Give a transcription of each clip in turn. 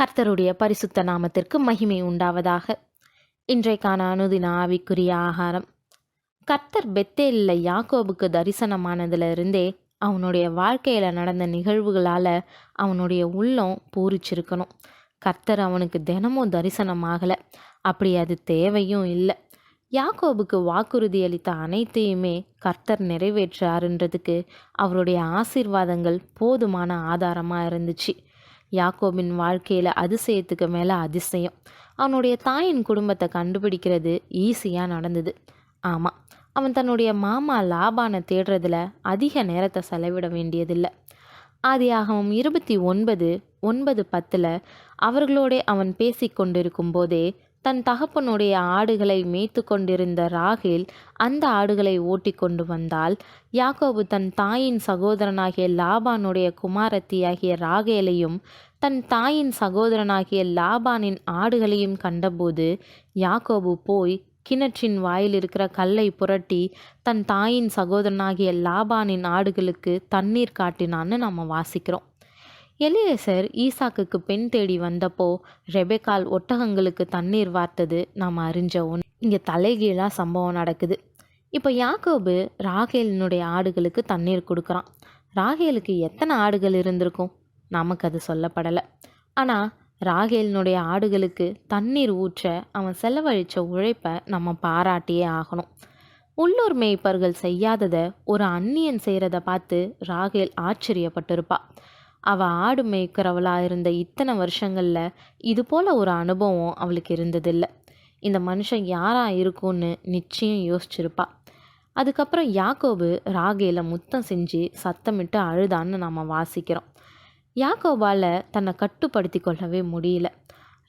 கர்த்தருடைய பரிசுத்த நாமத்திற்கு மகிமை உண்டாவதாக. இன்றைக்கான அனுதின ஆவிக்குரிய ஆகாரம். கர்த்தர் பெத்தேலில் யாக்கோபுக்கு தரிசனமானதுல அவனுடைய வாழ்க்கையில் நடந்த நிகழ்வுகளால் அவனுடைய உள்ளம் பூரிச்சிருக்கணும். கர்த்தர் அவனுக்கு தினமும் தரிசனமாகலை. அப்படி அது தேவையும் இல்லை. யாக்கோபுக்கு வாக்குறுதி அளித்த அனைத்தையுமே கர்த்தர் நிறைவேற்றாருன்றதுக்கு அவருடைய ஆசீர்வாதங்கள் போதுமான ஆதாரமாக இருந்துச்சு. யாக்கோபின் வாழ்க்கையில் அதிசயத்துக்கு மேலே அதிசயம். அவனுடைய தாயின் குடும்பத்தை கண்டுபிடிக்கிறது ஈஸியாக நடந்தது. ஆமாம் அவன் தன்னுடைய மாமா லாபானை தேடுறதுல அதிக நேரத்தை செலவிட வேண்டியதில்லை. ஆதியாகவும் இருபத்தி ஒன்பது ஒன்பது பத்தில் அவர்களோட அவன் பேசி கொண்டிருக்கும் போதே தன் தகப்பனுடைய ஆடுகளை மேய்த்து கொண்டிருந்த ராகேல் அந்த ஆடுகளை ஓட்டி கொண்டு வந்தால் யாக்கோபு தன் தாயின் சகோதரனாகிய லாபானுடைய குமாரத்தியாகிய ராகேலையும் தன் தாயின் சகோதரனாகிய லாபானின் ஆடுகளையும் கண்டபோது யாக்கோபு போய் கிணற்றின் வாயில் இருக்கிற கல்லை புரட்டி தன் தாயின் சகோதரனாகிய லாபானின் ஆடுகளுக்கு தண்ணீர் காட்டினான்னு நம்ம வாசிக்கிறோம். எலியேசர் ஈசாக்குக்கு பெண் தேடி வந்தப்போ ரெபேக்கால் ஒட்டகங்களுக்கு தண்ணீர் வார்த்தது நாம் அறிஞ்ச ஒன்று. இங்கே தலைகீழாக சம்பவம் நடக்குது. இப்போ யாக்கோபு ராகேலினுடைய ஆடுகளுக்கு தண்ணீர் கொடுக்குறான். ராகேலுக்கு எத்தனை ஆடுகள் இருந்திருக்கும்? நமக்கு அது சொல்லப்படலை. ஆனால் ராகேலினுடைய ஆடுகளுக்கு தண்ணீர் ஊற்ற அவன் செலவழித்த உழைப்பை நம்ம பாராட்டியே ஆகணும். உள்ளூர் மேய்ப்பர்கள் செய்யாததை ஒரு அந்நியன் செய்கிறத பார்த்து ராகேல் ஆச்சரியப்பட்டிருப்பா. அவள் ஆடு மேய்க்கிறவளாக இருந்த இத்தனை வருஷங்களில் இது போல் ஒரு அனுபவம் அவளுக்கு இருந்ததில்லை. இந்த மனுஷன் யாராக இருக்கும்னு நிச்சயம் யோசிச்சிருப்பா. அதுக்கப்புறம் யாக்கோபு ராகேல முத்தம் செஞ்சு சத்தமிட்டு அழுதான்னு நாம் வாசிக்கிறோம். யாக்கோபால் தன்னை கட்டுப்படுத்தி கொள்ளவே முடியல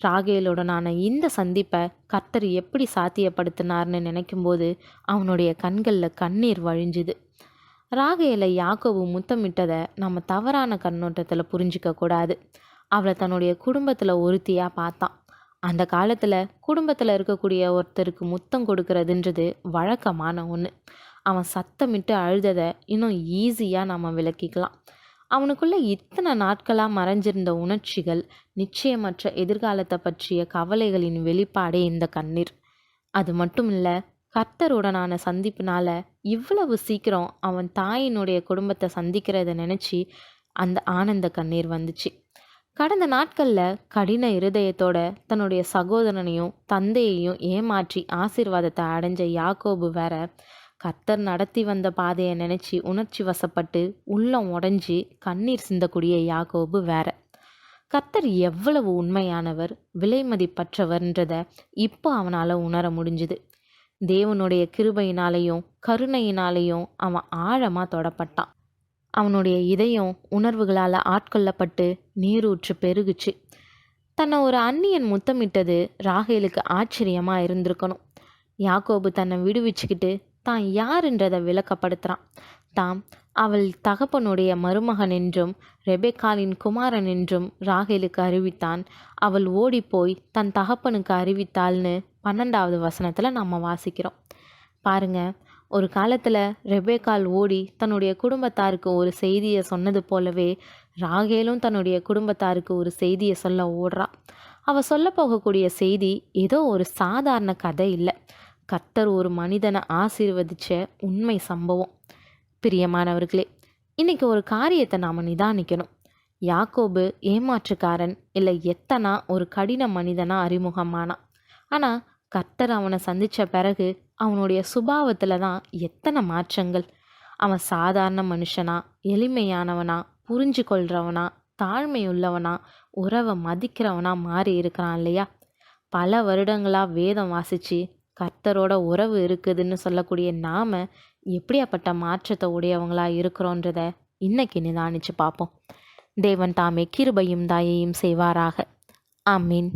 ராகேலுடனான இந்த சந்திப்பை கர்த்தர் எப்படி சாத்தியப்படுத்தினார்னு நினைக்கும்போது அவனுடைய கண்களில் கண்ணீர் வழிஞ்சுது. ராகையில் யாக்கோவு முத்தமிட்டதை நம்ம தவறான கண்ணோட்டத்தில் புரிஞ்சிக்க கூடாது. அவளை தன்னுடைய குடும்பத்தில் ஒருத்தியாக பார்த்தான். அந்த காலத்தில் குடும்பத்தில் இருக்கக்கூடிய ஒருத்தருக்கு முத்தம் கொடுக்கறதுன்றது வழக்கமான ஒன்று அவன் சத்தமிட்டு அழுததை இன்னும் ஈஸியாக நம்ம விளக்கிக்கலாம். அவனுக்குள்ளே இத்தனை நாட்களாக மறைஞ்சிருந்த உணர்ச்சிகள் நிச்சயமற்ற எதிர்காலத்தை பற்றிய கவலைகளின் வெளிப்பாடே இந்த கண்ணீர். அது மட்டும் இல்லை கர்த்தருடனான சந்திப்புனால இவ்வளவு சீக்கிரம் அவன் தாயினுடைய குடும்பத்தை சந்திக்கிறத நினச்சி அந்த ஆனந்த கண்ணீர் வந்துச்சு. கடந்த நாட்களில் கடின இருதயத்தோட தன்னுடைய சகோதரனையும் தந்தையையும் ஏமாற்றி ஆசீர்வாதத்தை அடைஞ்ச யாக்கோபு வேற கர்த்தர் நடத்தி வந்த பாதையை நினச்சி உணர்ச்சி வசப்பட்டு உள்ளம் உடஞ்சி கண்ணீர் சிந்தக்கூடிய யாக்கோபு வேற. கர்த்தர் எவ்வளவு உண்மையானவர் விலைமதிப்பற்றவர்ன்றதை இப்போ அவனால் உணர முடிஞ்சுது. தேவனுடைய கிருபையினாலேயும் கருணையினாலேயும் அவன் ஆழமாக தொடப்பட்டான். அவனுடைய இதயம் உணர்வுகளால் ஆட்கொள்ளப்பட்டு நீரூற்று பெருகுச்சு. தன்னை ஒரு அந்நியன் முத்தமிட்டது ராகேலுக்கு ஆச்சரியமாக இருந்திருக்கணும். யாக்கோபு தன்னை விடுவிச்சுக்கிட்டு தான் யாருன்றதை விளக்கப்படுத்துகிறான் தாம் அவள் தகப்பனுடைய மருமகன் என்றும் ரெபேக்காலின் குமாரன் என்றும் ராகேலுக்கு அறிவித்தான். அவள் ஓடிப்போய் தன் தகப்பனுக்கு அறிவித்தாள்னு பன்னெண்டாவது வசனத்தில் நம்ம வாசிக்கிறோம். பாருங்க ஒரு காலத்தில் ரெபேக்கால் ஓடி தன்னுடைய குடும்பத்தாருக்கு ஒரு செய்தியை சொன்னது போலவே ராகேலும் தன்னுடைய குடும்பத்தாருக்கு ஒரு செய்தியை சொல்ல ஓடுறா. அவள் சொல்ல போகக்கூடிய செய்தி ஏதோ ஒரு சாதாரண கதை இல்லை. கர்த்தர் ஒரு மனிதனை ஆசீர்வதிச்ச உண்மை சம்பவம். பிரியமானவர்களே இன்னைக்கு ஒரு காரியத்தை நாம் நிதானிக்கணும். யாக்கோபு ஏமாற்றுக்காரன் இல்லை எத்தனா ஒரு கடின மனிதனாக அறிமுகமானான். ஆனால் கர்த்தர் அவனை சந்தித்த பிறகு அவனுடைய சுபாவத்தில் தான் எத்தனை மாற்றங்கள். அவன் சாதாரண மனுஷனா எளிமையானவனா புரிஞ்சு கொள்கிறவனா தாழ்மையுள்ளவனா உறவை மதிக்கிறவனா மாறி இருக்கிறான் இல்லையா? பல வருடங்களாக வேதம் வாசித்து கர்த்தரோட உறவு இருக்குதுன்னு சொல்லக்கூடிய நாம் எப்படியாப்பட்ட மாற்றத்தை உடையவங்களா இருக்கிறோன்றத இன்னைக்கு நிதானிச்சு பார்ப்போம். தேவன் தாமே கிருபையும் தாயையும் செய்வாராக. ஆமீன்.